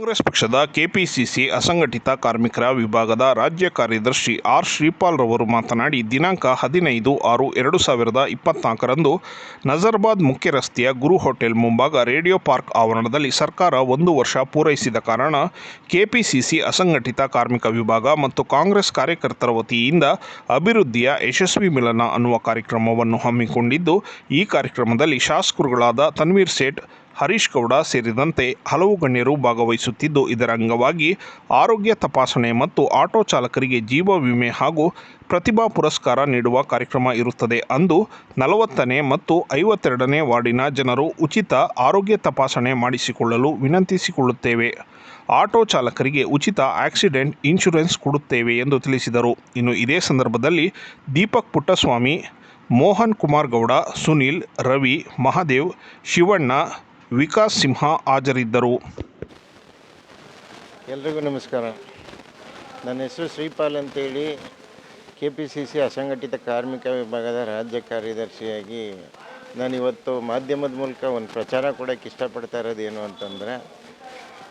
ಕಾಂಗ್ರೆಸ್ ಪಕ್ಷದ ಕೆಪಿಸಿಸಿ ಅಸಂಘಟಿತ ಕಾರ್ಮಿಕರ ವಿಭಾಗದ ರಾಜ್ಯ ಕಾರ್ಯದರ್ಶಿ ಆರ್ ಶ್ರೀಪಾಲ್ ರವರು ಮಾತನಾಡಿ, ದಿನಾಂಕ ಹದಿನೈದು ಆರು ಎರಡು ಸಾವಿರದ ಇಪ್ಪತ್ನಾಲ್ಕರಂದು ನಜರ್ಬಾದ್ ಮುಖ್ಯ ರಸ್ತೆಯ ಗುರು ಹೋಟೆಲ್ ಮುಂಭಾಗ ರೇಡಿಯೋ ಪಾರ್ಕ್ ಆವರಣದಲ್ಲಿ ಸರ್ಕಾರ ಒಂದು ವರ್ಷ ಪೂರೈಸಿದ ಕಾರಣ ಕೆಪಿಸಿಸಿ ಅಸಂಘಟಿತ ಕಾರ್ಮಿಕ ವಿಭಾಗ ಮತ್ತು ಕಾಂಗ್ರೆಸ್ ಕಾರ್ಯಕರ್ತರ ವತಿಯಿಂದ ಅಭಿವೃದ್ಧಿಯ ಯಶಸ್ವಿ ಮಿಲನ ಅನ್ನುವ ಕಾರ್ಯಕ್ರಮವನ್ನು ಹಮ್ಮಿಕೊಂಡಿದ್ದು, ಈ ಕಾರ್ಯಕ್ರಮದಲ್ಲಿ ಶಾಸಕರುಗಳಾದ ತನ್ವೀರ್ ಸೇಠ್ ಹರೀಶ್ ಗೌಡ ಸೇರಿದಂತೆ ಹಲವು ಗಣ್ಯರು ಭಾಗವಹಿಸುತ್ತಿದ್ದು, ಇದರ ಅಂಗವಾಗಿ ಆರೋಗ್ಯ ತಪಾಸಣೆ ಮತ್ತು ಆಟೋ ಚಾಲಕರಿಗೆ ಜೀವ ವಿಮೆ ಹಾಗೂ ಪ್ರತಿಭಾ ಪುರಸ್ಕಾರ ನೀಡುವ ಕಾರ್ಯಕ್ರಮ ಇರುತ್ತದೆ. ಅಂದು ನಲವತ್ತನೇ ಮತ್ತು ಐವತ್ತೆರಡನೇ ವಾರ್ಡಿನ ಜನರು ಉಚಿತ ಆರೋಗ್ಯ ತಪಾಸಣೆ ಮಾಡಿಸಿಕೊಳ್ಳಲು ವಿನಂತಿಸಿಕೊಳ್ಳುತ್ತೇವೆ. ಆಟೋ ಚಾಲಕರಿಗೆ ಉಚಿತ ಆಕ್ಸಿಡೆಂಟ್ ಇನ್ಶೂರೆನ್ಸ್ ಕೊಡುತ್ತೇವೆ ಎಂದು ತಿಳಿಸಿದರು. ಇನ್ನು ಇದೇ ಸಂದರ್ಭದಲ್ಲಿ ದೀಪಕ್ ಪುಟ್ಟಸ್ವಾಮಿ, ಮೋಹನ್ ಕುಮಾರ್ ಗೌಡ, ಸುನೀಲ್, ರವಿ, ಮಹಾದೇವ್, ಶಿವಣ್ಣ ವಿಕಾಸ್ ಸಿಂಹ ಹಾಜರಿದ್ದರು. ಎಲ್ರಿಗೂ ನಮಸ್ಕಾರ. ನನ್ನ ಹೆಸರು ಶ್ರೀಪಾಲ್ ಅಂತೇಳಿ ಕೆ ಪಿ ಸಿ ಸಿ ಅಸಂಘಟಿತ ಕಾರ್ಮಿಕ ವಿಭಾಗದ ರಾಜ್ಯ ಕಾರ್ಯದರ್ಶಿಯಾಗಿ ನಾನು ಇವತ್ತು ಮಾಧ್ಯಮದ ಮೂಲಕ ಒಂದು ಪ್ರಚಾರ ಕೊಡೋಕ್ಕೆ ಇಷ್ಟಪಡ್ತಾ ಇರೋದು ಏನು ಅಂತಂದರೆ,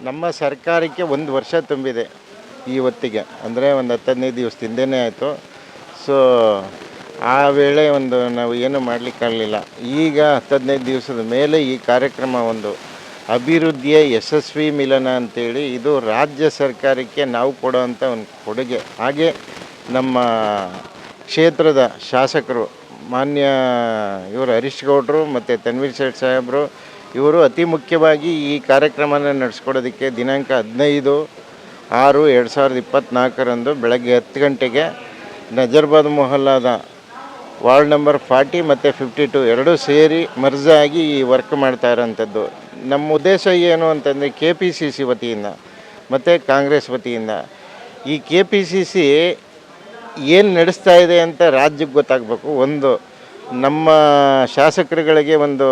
ನಮ್ಮ ಸರ್ಕಾರಕ್ಕೆ ಒಂದು ವರ್ಷ ತುಂಬಿದೆ ಈ ಹೊತ್ತಿಗೆ. ಅಂದರೆ ಒಂದು ಹತ್ತು ದಿವಸ ಹಿಂದೆನೇ ಆಯಿತು. ಸೊ ಆ ವೇಳೆ ಒಂದು ನಾವು ಏನು ಮಾಡಲಿಕ್ಕಾಗಲಿಲ್ಲ ಈಗ ಹತ್ತು ಹದಿನೈದು ದಿವಸದ ಮೇಲೆ ಈ ಕಾರ್ಯಕ್ರಮ ಒಂದು ಅಭಿವೃದ್ಧಿಯ ಯಶಸ್ವಿ ಮಿಲನ ಅಂತೇಳಿ ಇದು ರಾಜ್ಯ ಸರ್ಕಾರಕ್ಕೆ ನಾವು ಕೊಡೋವಂಥ ಒಂದು ಕೊಡುಗೆ. ಹಾಗೆ ನಮ್ಮ ಕ್ಷೇತ್ರದ ಶಾಸಕರು ಮಾನ್ಯ ಇವರು ಹರೀಶ್ ಗೌಡ್ರು ಮತ್ತು ತನ್ವೀರ್ ಶೇಠ್ ಸಾಹೇಬರು ಇವರು ಅತಿ ಮುಖ್ಯವಾಗಿ ಈ ಕಾರ್ಯಕ್ರಮನ ನಡೆಸ್ಕೊಡೋದಕ್ಕೆ ದಿನಾಂಕ ಹದಿನೈದು ಆರು ಎರಡು ಸಾವಿರದ ಇಪ್ಪತ್ತ್ನಾಲ್ಕರಂದು ಬೆಳಗ್ಗೆ ಹತ್ತು ಗಂಟೆಗೆ ನಜರ್ಬಾದ್ ಮೊಹಲ್ಲಾದ ವಾರ್ಡ್ ನಂಬರ್ ಫಾರ್ಟಿ ಮತ್ತು ಫಿಫ್ಟಿ ಟು ಎರಡೂ ಸೇರಿ ಮರ್ಜಾಗಿ ಈ ವರ್ಕ್ ಮಾಡ್ತಾ ಇರೋಂಥದ್ದು. ನಮ್ಮ ಉದ್ದೇಶ ಏನು ಅಂತಂದರೆ ಕೆ ಪಿ ಸಿ ಸಿ ವತಿಯಿಂದ ಮತ್ತು ಕಾಂಗ್ರೆಸ್ ವತಿಯಿಂದ. ಈ ಕೆ ಪಿ ಸಿ ಸಿ ಏನು ನಡೆಸ್ತಾ ಇದೆ ಅಂತ ರಾಜ್ಯಕ್ಕೆ ಗೊತ್ತಾಗಬೇಕು. ಒಂದು, ನಮ್ಮ ಶಾಸಕರುಗಳಿಗೆ ಒಂದು,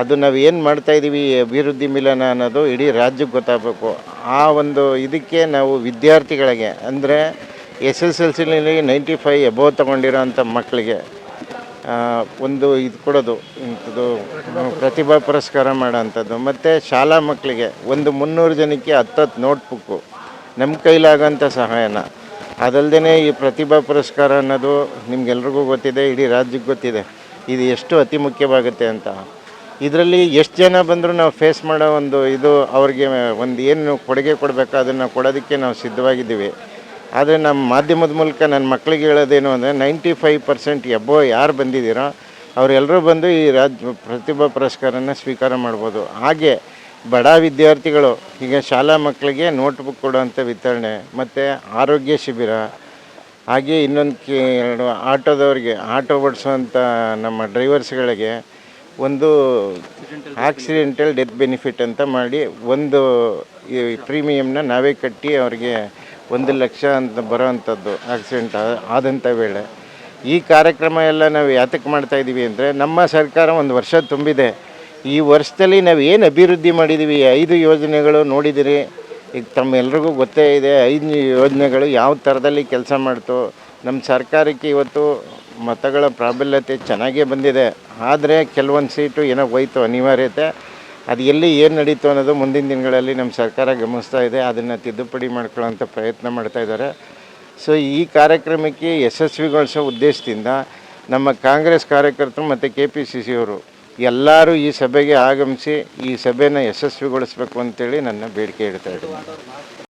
ಅದು ನಾವು ಏನು ಮಾಡ್ತಾಯಿದ್ದೀವಿ ಅಭಿವೃದ್ಧಿ ಮಿಲನ ಅನ್ನೋದು ಇಡೀ ರಾಜ್ಯಕ್ಕೆ ಗೊತ್ತಾಗಬೇಕು. ಆ ಒಂದು ಇದಕ್ಕೆ ನಾವು ವಿದ್ಯಾರ್ಥಿಗಳಿಗೆ, ಅಂದರೆ ಎಸ್ ಎಸ್ ಎಲ್ ಸಿನಲ್ಲಿ ನೈಂಟಿ ಫೈವ್ ಎಬೋ ತೊಗೊಂಡಿರೋಂಥ ಮಕ್ಕಳಿಗೆ ಒಂದು ಇದು ಕೊಡೋದು, ಇಂಥದ್ದು ಪ್ರತಿಭಾ ಪುರಸ್ಕಾರ ಮಾಡೋಂಥದ್ದು. ಮತ್ತು ಶಾಲಾ ಮಕ್ಕಳಿಗೆ ಒಂದು ಮುನ್ನೂರು ಜನಕ್ಕೆ ಹತ್ತತ್ತು ನೋಟ್ಬುಕ್ಕು ನಮ್ಮ ಕೈಲಾಗೋಂಥ ಸಹಾಯನ. ಅದಲ್ಲದೆ ಈ ಪ್ರತಿಭಾ ಪುರಸ್ಕಾರ ಅನ್ನೋದು ನಿಮ್ಗೆಲ್ರಿಗೂ ಗೊತ್ತಿದೆ, ಇಡೀ ರಾಜ್ಯಕ್ಕೆ ಗೊತ್ತಿದೆ. ಇದು ಎಷ್ಟು ಅತಿ ಮುಖ್ಯವಾಗುತ್ತೆ ಅಂತ. ಇದರಲ್ಲಿ ಎಷ್ಟು ಜನ ಬಂದರೂ ನಾವು ಫೇಸ್ ಮಾಡೋ ಒಂದು ಇದು, ಅವ್ರಿಗೆ ಒಂದು ಏನು ಕೊಡುಗೆ ಕೊಡಬೇಕು, ಅದನ್ನು ಕೊಡೋದಕ್ಕೆ ನಾವು ಸಿದ್ಧವಾಗಿದ್ದೀವಿ. ಆದರೆ ನಮ್ಮ ಮಾಧ್ಯಮದ ಮೂಲಕ ನನ್ನ ಮಕ್ಕಳಿಗೆ ಹೇಳೋದೇನು ಅಂದರೆ ನೈಂಟಿ ಫೈವ್ ಪರ್ಸೆಂಟ್ ಎಬ್ಬೋ ಯಾರು ಬಂದಿದ್ದೀರೋ ಅವರೆಲ್ಲರೂ ಬಂದು ಈ ರಾಜ್ಯ ಪ್ರತಿಭಾ ಪುರಸ್ಕಾರನ ಸ್ವೀಕಾರ ಮಾಡ್ಬೋದು. ಹಾಗೆ ಬಡ ವಿದ್ಯಾರ್ಥಿಗಳು, ಈಗ ಶಾಲಾ ಮಕ್ಕಳಿಗೆ ನೋಟ್ಬುಕ್ ಕೊಡುವಂಥ ವಿತರಣೆ, ಮತ್ತು ಆರೋಗ್ಯ ಶಿಬಿರ, ಹಾಗೆ ಇನ್ನೊಂದು ಎರಡು ಆಟೋದವ್ರಿಗೆ, ಆಟೋ ಓಡಿಸುವಂಥ ನಮ್ಮ ಡ್ರೈವರ್ಸ್ಗಳಿಗೆ ಒಂದು ಆಕ್ಸಿಡೆಂಟಲ್ ಡೆತ್ ಬೆನಿಫಿಟ್ ಅಂತ ಮಾಡಿ ಒಂದು ಈ ಪ್ರೀಮಿಯಮ್ನ ನಾವೇ ಕಟ್ಟಿ ಅವ್ರಿಗೆ ಒಂದು ಲಕ್ಷ ಅಂತ ಬರೋವಂಥದ್ದು ಆಕ್ಸಿಡೆಂಟ್ ಆದಂಥ ವೇಳೆ. ಈ ಕಾರ್ಯಕ್ರಮ ಎಲ್ಲ ನಾವು ಯಾತಕ್ಕೆ ಮಾಡ್ತಾ ಇದ್ದೀವಿ ಅಂದರೆ, ನಮ್ಮ ಸರ್ಕಾರ ಒಂದು ವರ್ಷ ತುಂಬಿದೆ. ಈ ವರ್ಷದಲ್ಲಿ ನಾವು ಏನು ಅಭಿವೃದ್ಧಿ ಮಾಡಿದ್ದೀವಿ ಐದು ಯೋಜನೆಗಳು ನೋಡಿದಿರಿ. ಈಗ ತಮ್ಮೆಲ್ರಿಗೂ ಗೊತ್ತೇ ಇದೆ, ಐದು ಯೋಜನೆಗಳು ಯಾವ ಥರದಲ್ಲಿ ಕೆಲಸ ಮಾಡ್ತು. ನಮ್ಮ ಸರ್ಕಾರಕ್ಕೆ ಇವತ್ತು ಮತಗಳ ಪ್ರಾಬಲ್ಯತೆ ಚೆನ್ನಾಗೇ ಬಂದಿದೆ. ಆದರೆ ಕೆಲವೊಂದು ಸೀಟು ಏನೋ ಹೋಯ್ತು ಅನಿವಾರ್ಯತೆ. ಅದು ಎಲ್ಲಿ ಏನು ನಡೀತು ಅನ್ನೋದು ಮುಂದಿನ ದಿನಗಳಲ್ಲಿ ನಮ್ಮ ಸರ್ಕಾರ ಗಮನಿಸ್ತಾ ಇದೆ, ಅದನ್ನು ತಿದ್ದುಪಡಿ ಮಾಡ್ಕೊಳ್ಳೋಂಥ ಪ್ರಯತ್ನ ಮಾಡ್ತಾ ಇದ್ದಾರೆ. ಸೊ ಈ ಕಾರ್ಯಕ್ರಮಕ್ಕೆ ಯಶಸ್ವಿಗೊಳಿಸೋ ಉದ್ದೇಶದಿಂದ ನಮ್ಮ ಕಾಂಗ್ರೆಸ್ ಕಾರ್ಯಕರ್ತರು ಮತ್ತು ಕೆ ಪಿ ಸಿ ಸಿಯವರು ಎಲ್ಲರೂ ಈ ಸಭೆಗೆ ಆಗಮಿಸಿ ಈ ಸಭೆನ ಯಶಸ್ವಿಗೊಳಿಸಬೇಕು ಅಂತೇಳಿ ನನ್ನ ಬೇಡಿಕೆ ಇಡ್ತಾ ಇದ್ದೀನಿ.